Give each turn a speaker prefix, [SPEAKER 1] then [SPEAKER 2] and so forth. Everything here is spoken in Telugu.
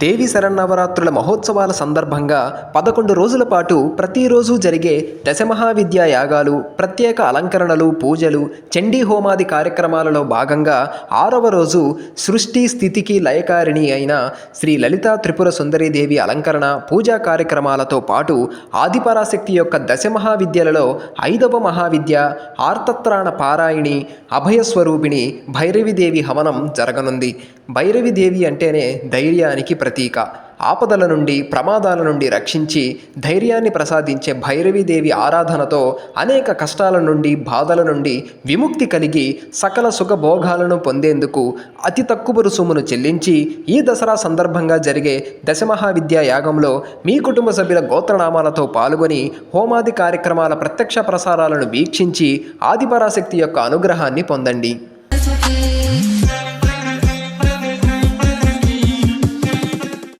[SPEAKER 1] దేవి శరన్నవరాత్రుల మహోత్సవాల సందర్భంగా పదకొండు రోజుల పాటు ప్రతిరోజు జరిగే దశమహావిద్యా యాగాలు ప్రత్యేక అలంకరణలు పూజలు చండీ హోమాది కార్యక్రమాలలో భాగంగా ఆరవ రోజు సృష్టి స్థితికి లయకారిణి అయిన శ్రీ లలితా త్రిపుర సుందరీదేవి అలంకరణ పూజా కార్యక్రమాలతో పాటు ఆదిపరాశక్తి యొక్క దశమహావిద్యలలో ఐదవ మహావిద్య ఆర్తత్రాణ పారాయణి అభయస్వరూపిణి భైరవిదేవి హవనం జరగనుంది. భైరవిదేవి అంటేనే ధైర్యానికి ప్రతీక. ఆపదల నుండి ప్రమాదాల నుండి రక్షించి ధైర్యాన్ని ప్రసాదించే భైరవీదేవి ఆరాధనతో అనేక కష్టాల నుండి బాధల నుండి విముక్తి కలిగి సకల సుఖభోగాలను పొందేందుకు అతి తక్కువ రుసుమును చెల్లించి ఈ దసరా సందర్భంగా జరిగే దశమహావిద్యా యాగంలో మీ కుటుంబ సభ్యుల గోత్రనామాలతో పాల్గొని హోమాది కార్యక్రమాల ప్రత్యక్ష ప్రసారాలను వీక్షించి ఆదిపరాశక్తి యొక్క అనుగ్రహాన్ని పొందండి.